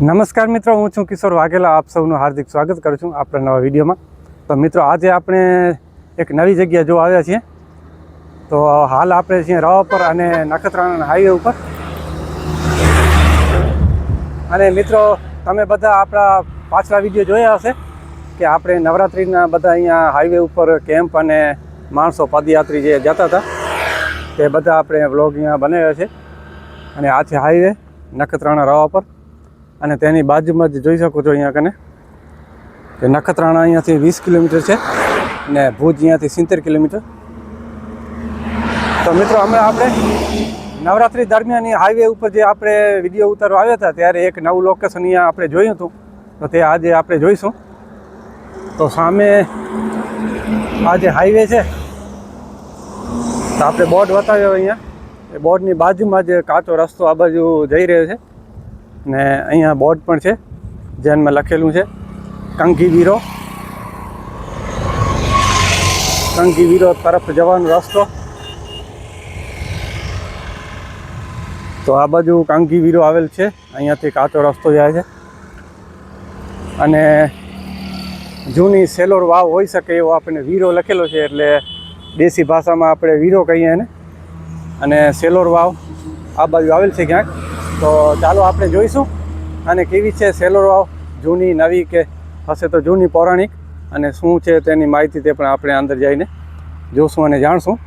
નમસ્કાર મિત્રો, હું છું કિશોર વાઘેલા. આપ સૌનું હાર્દિક સ્વાગત કરું છું આપણા નવા વિડીયોમાં. તો મિત્રો, આજે આપણે એક નવી જગ્યા જોવા આવ્યા છીએ. તો હાલ આપણે છીએ રવા પર અને નખત્રાણા હાઈવે ઉપર. અને મિત્રો, તમે બધા આપણા પાછલા વીડિયો જોયા હશે કે આપણે નવરાત્રિના બધા અહીંયા હાઈવે ઉપર કેમ્પ અને માણસો પદયાત્રી જે જતા હતા, તે બધા આપણે વ્લોગ અહીંયા બનાવ્યા છે. અને આ છે હાઈવે નખત્રાણા રવા પર. અને તેની બાજુમાં જ જોઈ શકો છો અહીંયા કને, કે નખત્રાણા અહીંયાથી વીસ કિલોમીટર છે ને ભુજ અહીંયાથી સિત્તેર કિલોમીટર. તો મિત્રો હમણાં આપણે નવરાત્રિ દરમિયાન હાઈવે ઉપર જે આપણે વીડિયો ઉતારવા આવ્યા હતા, ત્યારે એક નવું લોકેશન અહીંયા આપણે જોયું હતું. તો તે આજે આપણે જોઈશું. તો સામે આ જે હાઈવે છે, તો આપણે બોર્ડ બતાવ્યો અહીંયા. એ બોર્ડની બાજુમાં જ કાચો રસ્તો આ બાજુ જઈ રહ્યો છે. ને અહીંયા બોર્ડ પણ છે જેનમાં લખેલું છે, કંકી વીરો. કંકી વીરો તરફ જવાનો રસ્તો. તો આ બાજુ કાંકીવીરો આવેલ છે, અહીંયાથી કાચો રસ્તો જાય છે. અને જૂની સેલોર વાવ હોઈ શકે એવો આપણને વીરો લખેલો છે, એટલે દેશી ભાષામાં આપણે વીરો કહીએ એને. અને સેલોર વાવ આ બાજુ આવેલ છે ક્યાંક? તો ચાલો આપણે જોઈશું અને કેવી છે સેલોર વાવ, જૂની, નવી કે હશે તો જૂની પૌરાણિક અને શું છે તેની માહિતી તે પણ આપણે અંદર જઈને જોશું અને જાણશું.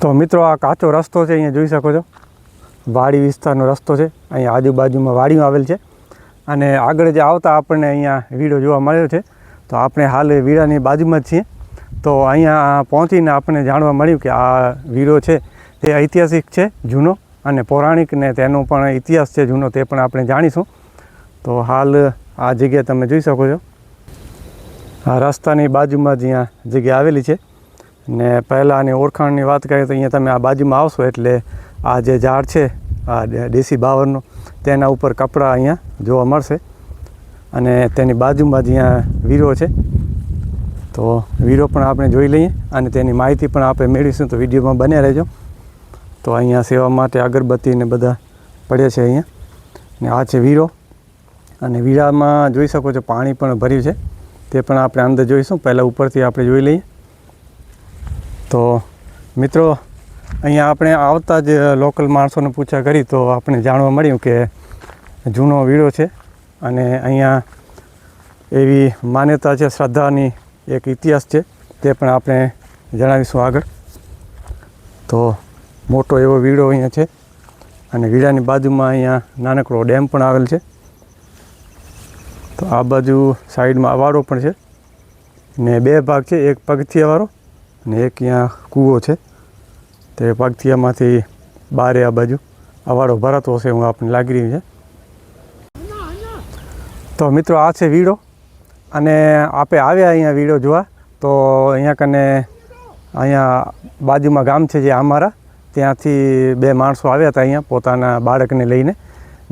તો મિત્રો, આ કાચો રસ્તો છે, અહીંયા જોઈ શકો છો. વાડી વિસ્તારનો રસ્તો છે. અહીંયા આજુબાજુમાં વાડીઓ આવેલ છે. અને આગળ જે આવતા આપણને અહીંયા વીડો જોવા મળ્યો છે. તો આપણે હાલ વીડાની બાજુમાં જ છીએ. તો અહીંયા પહોંચીને આપણને જાણવા મળ્યું કે આ વીડો છે, તે ઐતિહાસિક છે, જૂનો. અને પૌરાણિક ને તેનો પણ ઇતિહાસ છે જૂનો તે પણ આપણે જાણીશું. તો હાલ આ જગ્યા તમે જોઈ શકો છો. આ રસ્તાની બાજુમાં જ અહીંયા જગ્યા આવેલી છે. ને પહેલાં આની ઓળખાણની વાત કરીએ તો અહીંયા તમે આ બાજુમાં આવશો એટલે આ જે ઝાડ છે, આ દેશી બાવરનું તેના ઉપર કપડાં અહીંયા જોવા મળશે. અને તેની બાજુમાં જ અહીંયા વીરો છે. તો વીરો પણ આપણે જોઈ લઈએ અને તેની માહિતી પણ આપણે મેળવીશું. તો વિડીયોમાં બને રહેજો. તો અહીંયા સેવા માટે અગરબત્તી ને બધા પડે છે અહીંયા. ને આ છે વીરો. અને વીરામાં જોઈ શકો છો પાણી પણ ભર્યું છે. તે પણ આપણે અંદર જોઈશું. પહેલાં ઉપરથી આપણે જોઈ લઈએ. તો મિત્રો, અહીંયા આપણે આવતા જ લોકલ માણસોને પૂછા કરી તો આપણે જાણવા મળ્યું કે જૂનો વીડો છે. અને અહીંયા એવી માન્યતા છે, શ્રદ્ધાની એક ઇતિહાસ છે. તે પણ આપણે જણાવીશું આગળ. તો મોટો એવો વીડો અહીંયા છે. અને વીડાની બાજુમાં અહીંયા નાનકડો ડેમ પણ આવેલ છે. તો આ બાજુ સાઈડમાં અવાડો પણ છે. ને બે ભાગ છે, એક પગથિયાવાળો અને એક અહીંયા કૂવો છે. તે પગથિયામાંથી બારે આ બાજુ અવાડો ભરાતો હશે હું આપણને લાગી રહ્યું છે. તો મિત્રો આ છે વીડો. અને આપે આવ્યા અહીંયા વીડો જોવા. તો અહીંયા કને અહીંયા બાજુમાં ગામ છે જે અમારા ત્યાંથી બે માણસો આવ્યા હતા અહીંયા પોતાના બાળકને લઈને.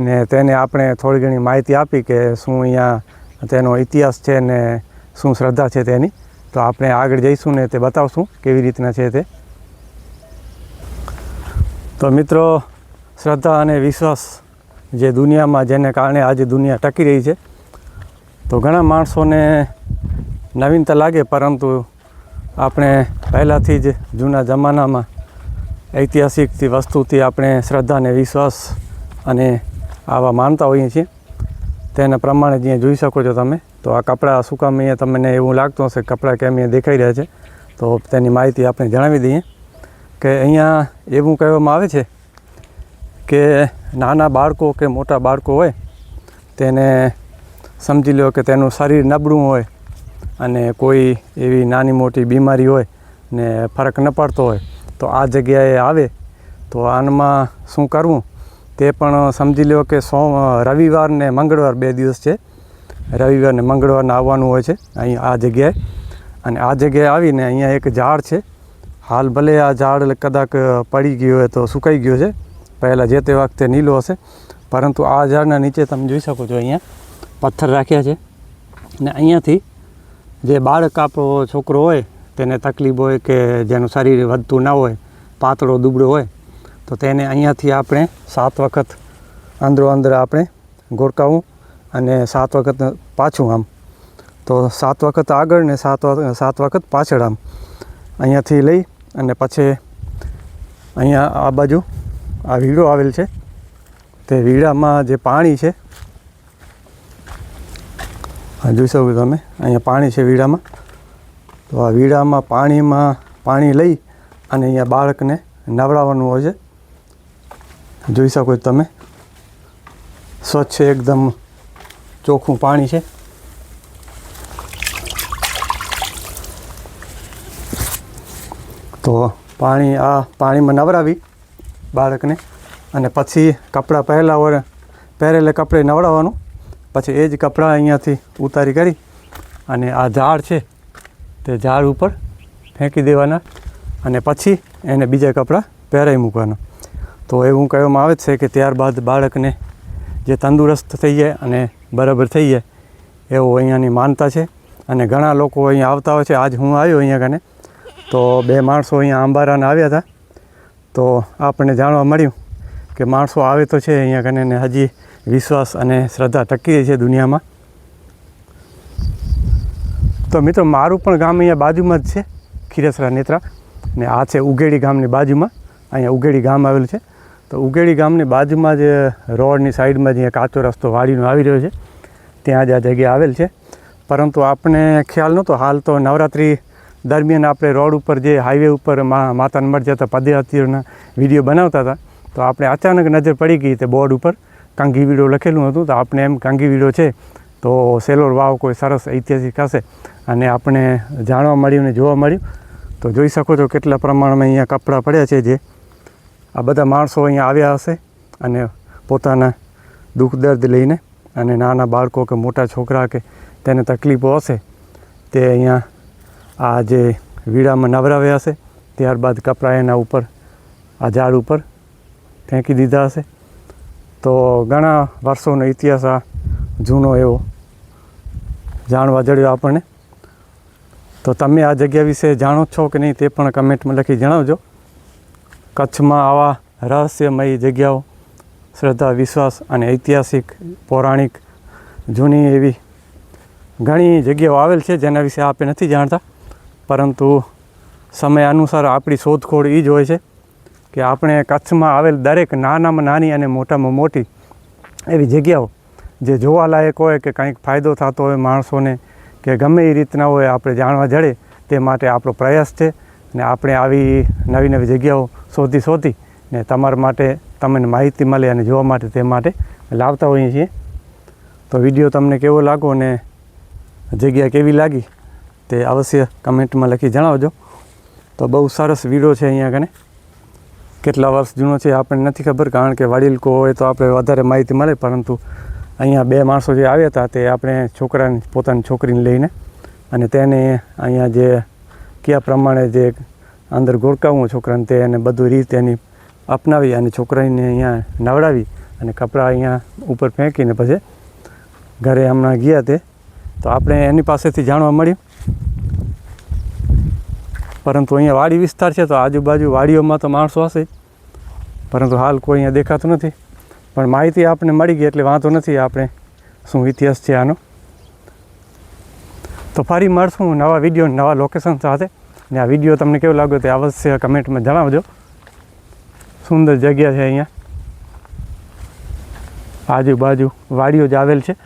ને તેને આપણે થોડી ઘણી માહિતી આપી કે શું અહીંયા તેનો ઇતિહાસ છે ને શું શ્રદ્ધા છે તેની. તો આપણે આગળ જઈશું ને તે બતાવશું કેવી રીતના છે તે. તો મિત્રો, શ્રદ્ધા અને વિશ્વાસ જે દુનિયામાં જેને કારણે આજે દુનિયા ટકી રહી છે. તો ઘણા માણસોને નવીનતા લાગે, પરંતુ આપણે પહેલાંથી જ જૂના જમાનામાં ઐતિહાસિકથી વસ્તુથી આપણે શ્રદ્ધા અને વિશ્વાસ અને આવા માનતા હોઈએ છીએ. તેના પ્રમાણે જ્યાં જોઈ શકો છો તમે, તો આ કપડાં શું કામ અહીંયા તમને એવું લાગતું હશે કે કપડાં કેમ અહીંયા દેખાઈ રહ્યા છે? તો તેની માહિતી આપણે જણાવી દઈએ કે અહીંયા એવું કહેવામાં આવે છે કે નાના બાળકો કે મોટા બાળકો હોય, તેને સમજી લો કે તેનું શરીર નબળું હોય અને કોઈ એવી નાની મોટી બીમારી હોય ને ફરક ન પડતો હોય તો આ જગ્યાએ આવે, તો આનમાં શું કરવું? તે પણ સમજી લો કે સો રવિવાર ને મંગળવાર બે દિવસ છે. રવિવાર ને મંગળવારને આવવાનું હોય છે અહીં આ જગ્યાએ. અને આ જગ્યાએ આવીને અહીંયા એક ઝાડ છે. હાલ ભલે આ ઝાડ કદાચ પડી ગયું હોય તો સુકાઈ ગયો છે. પહેલાં જે તે વખતે નીલો હશે. પરંતુ આ ઝાડના નીચે તમે જોઈ શકો છો અહીંયા પથ્થર રાખ્યા છે. ને અહીંયાથી જે બાળક આપણો છોકરો હોય તેને તકલીફ હોય કે જેનું શરીર વધતું ના હોય, પાતળો, દુબળો હોય, તો તેને અહીંયાથી આપણે સાત વખત અંદરો અંદર આપણે ગોરકાવું અને સાત વખત પાછું આમ. તો સાત વખત આગળ ને સાત સાત વખત પાછળ આમ. અહીંયાથી લઈ અને પછી અહીંયા આ બાજુ આ વીડો આવેલ છે. તે વીડામાં જે પાણી છે જોઈ શકો તમે, અહીંયા પાણી છે વીડામાં. તો આ વીડામાં પાણીમાં પાણી લઈ અને અહીંયા બાળકને નવડાવવાનું હોય છે. જોઈ શકો છો તમે. સ્વચ્છ એકદમ ચોખ્ખું પાણી છે. તો પાણી આ પાણીમાં નવડાવી બાળકને અને પછી કપડાં પહેલાં વર, પહેરેલે કપડે નવડાવવાનું. પછી એ જ કપડાં અહીંયાથી ઉતારી કરી અને આ ઝાડ છે. તે ઝાડ ઉપર ફેંકી દેવાના અને પછી એને બીજા કપડાં પહેરાવી મૂકવાના. તો એવું કહેવામાં આવે છે કે ત્યારબાદ બાળકને જે તંદુરસ્ત થઈ જાય અને બરાબર થઈ જાય, એવું અહીંયાની માનતા છે. અને ઘણા લોકો અહીંયા આવતા હોય છે. આજ હું આવ્યો અહીંયા કને, તો બે માણસો અહીંયા આંબારાને આવ્યા હતા. તો આપણને જાણવા મળ્યું કે માણસો આવે તો છે અહીંયા કને ને હજી વિશ્વાસ અને શ્રદ્ધા ટકી રહી છે દુનિયામાં. તો મિત્રો, મારું પણ ગામ અહીંયા બાજુમાં જ છે, ખીરસરા નેત્રા. ને આ છે ઉગેડી ગામની બાજુમાં, અહીંયા ઉગેડી ગામ આવેલું છે. તો ઉગેડી ગામની બાજુમાં જ રોડની સાઈડમાં જે કાચો રસ્તો વાડીનો આવી રહ્યો છે. ત્યાં જ આ જગ્યા આવેલ છે. પરંતુ આપણે ખ્યાલ નહોતો, હાલ તો નવરાત્રિ દરમિયાન આપણે રોડ ઉપર જે હાઈવે ઉપર મા માતાને મળી જતા પદયાત્રીઓના વીડિયો બનાવતા હતા, તો આપણે અચાનક નજર પડી ગઈ તે બોર્ડ ઉપર. કાંગી વીડિયો લખેલું હતું, તો આપણે એમ, કાંગી વીડિયો છે, તો સેલોર વાવ કોઈ સરસ ઐતિહાસિક હશે. અને આપણે જાણવા મળ્યું ને જોવા મળ્યું, તો જોઈ શકો છો કેટલા પ્રમાણમાં અહીંયા કપડાં પડ્યા છે જે આ બધા માણસો અહીંયા આવ્યા હશે અને પોતાના દુઃખ દર્દ લઈને અને નાના બાળકો કે મોટા છોકરા કે તેને તકલીફો હશે તે અહીંયા આ જે વીડામાં નવરાવ્યા હશે, ત્યારબાદ કપડાં એના ઉપર, આ ઝાડ ઉપર ફેંકી દીધા હશે. તો ઘણા વર્ષોનો ઇતિહાસ આ જૂનો એવો જાણવા જડ્યો આપણને. તો તમે આ જગ્યા વિશે જાણો છો કે નહીં તે પણ કમેન્ટમાં લખી જણાવજો. કચ્છમાં આવા રહસ્યમય જગ્યાઓ, શ્રદ્ધા, વિશ્વાસ અને ઐતિહાસિક, પૌરાણિક, જૂની એવી ઘણી જગ્યાઓ આવેલ છે જેના વિશે આપણે નથી જાણતા. પરંતુ સમય અનુસાર આપણી શોધખોળ એ જ હોય છે કે આપણે કચ્છમાં આવેલ દરેક નાનામાં નાની અને મોટામાં મોટી એવી જગ્યાઓ જે જોવાલાયક હોય કે કંઈક ફાયદો થતો હોય માણસોને કે ગમે એ રીતના હોય આપણે જાણવા જડે તે માટે આપણો પ્રયાસ છે ને આપણે આવી નવી નવી જગ્યાઓ શોધી શોધી ને તમારા માટે તમને માહિતી મળે અને જોવા માટે તે માટે લાવતા હોઈએ છીએ. તો વીડિયો તમને કેવો લાગો ને જગ્યા કેવી લાગી તે અવશ્ય કમેન્ટમાં લખી જણાવજો. તો બહુ સરસ વીડિયો છે અહીંયા કને કેટલા વર્ષ જૂનો છે આપણને નથી ખબર કારણ કે વડીલકો હોય તો આપણે વધારે માહિતી મળે, પરંતુ અહીંયા બે માણસો જે આવ્યા હતા તે આપણે છોકરાને, પોતાની છોકરીને લઈને અને તેને અહીંયા જે કયા પ્રમાણે જે અંદર ગોળકાવું છોકરાને તે એને બધું રીત એની અપનાવી અને છોકરાને અહીંયા નવડાવી અને કપડાં અહીંયા ઉપર ફેંકીને પછી ઘરે હમણાં ગયા તે. તો આપણે એની પાસેથી જાણવા મળ્યું. પરંતુ અહીંયા વાડી વિસ્તાર છે, તો આજુબાજુ વાડીઓમાં તો માણસો હશે. પરંતુ હાલ કોઈ અહીંયા દેખાતું નથી. પણ માહિતી આપણને મળી ગઈ એટલે વાંધો નથી આપણે શું ઇતિહાસ છે આનો. તો ફરી મળશું નવા વીડિયો, નવા લોકેશન સાથે. ને આ વીડિયો તમને કેવો લાગ્યો તે અવશ્ય કમેન્ટમાં જણાવજો. સુંદર જગ્યા છે અહીંયા. આજુબાજુ વાડીઓ જ આવેલ છે.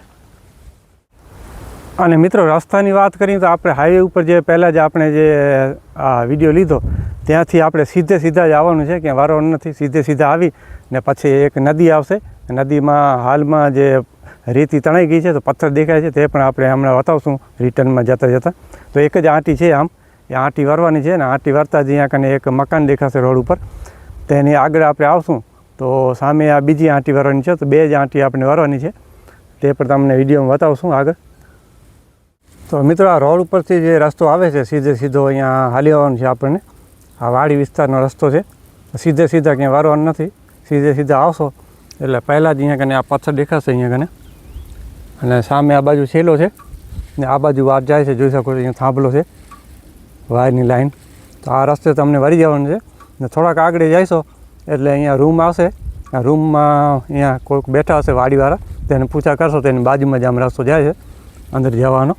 અને મિત્રો, રસ્તાની વાત કરીએ તો આપણે હાઈવે ઉપર જે પહેલાં જ આપણે જે આ વીડિયો લીધો, ત્યાંથી આપણે સીધે સીધા જ આવવાનું છે ક્યાં વારવાનું નથી, સીધે સીધા આવી ને પછી એક નદી આવશે. નદીમાં હાલમાં જે રેતી તણાઈ ગઈ છે, તો પથ્થર દેખાય છે, તે પણ આપણે હમણાં બતાવશું, રિટર્નમાં જતાં જતાં. તો એક જ આંટી છે આમ, એ આંટી વરવાની છે ને આંટી વરતા જ અહીંયા કને એક મકાન દેખાશે રોડ ઉપર. તેની આગળ આપણે આવશું, તો સામે આ બીજી આંટી વરવાની છે, તો બે જ આંટી આપણે વરવાની છે. તે પણ તમને વિડીયોમાં બતાવશું આગળ. તો મિત્રો આ રોડ ઉપરથી જે રસ્તો આવે છે, સીધે સીધો અહીંયા હાલી આવવાનો છે આપણને. આ વાડી વિસ્તારનો રસ્તો છે. સીધે સીધા ક્યાંય વારવાનું નથી. સીધે સીધા આવશો, એટલે પહેલાં જ અહીંયા કને આ પથ્થર દેખાશે અહીંયા કને. અને સામે આ બાજુ છેલો છે. ને આ બાજુ વાર જાય છે, જોઈ શકો છો, અહીંયા થાંભલો છે, વાયરની લાઈન. તો આ રસ્તે તમને વળી જવાનું છે. ને થોડાક આગળ જઈશો, એટલે અહીંયા રૂમ આવશે. આ રૂમમાં અહીંયા કોઈક બેઠા હશે વાડીવાળા. તેને પૂછા કરશો તો એની બાજુમાં જ આમ રસ્તો જાય છે, અંદર જવાનો.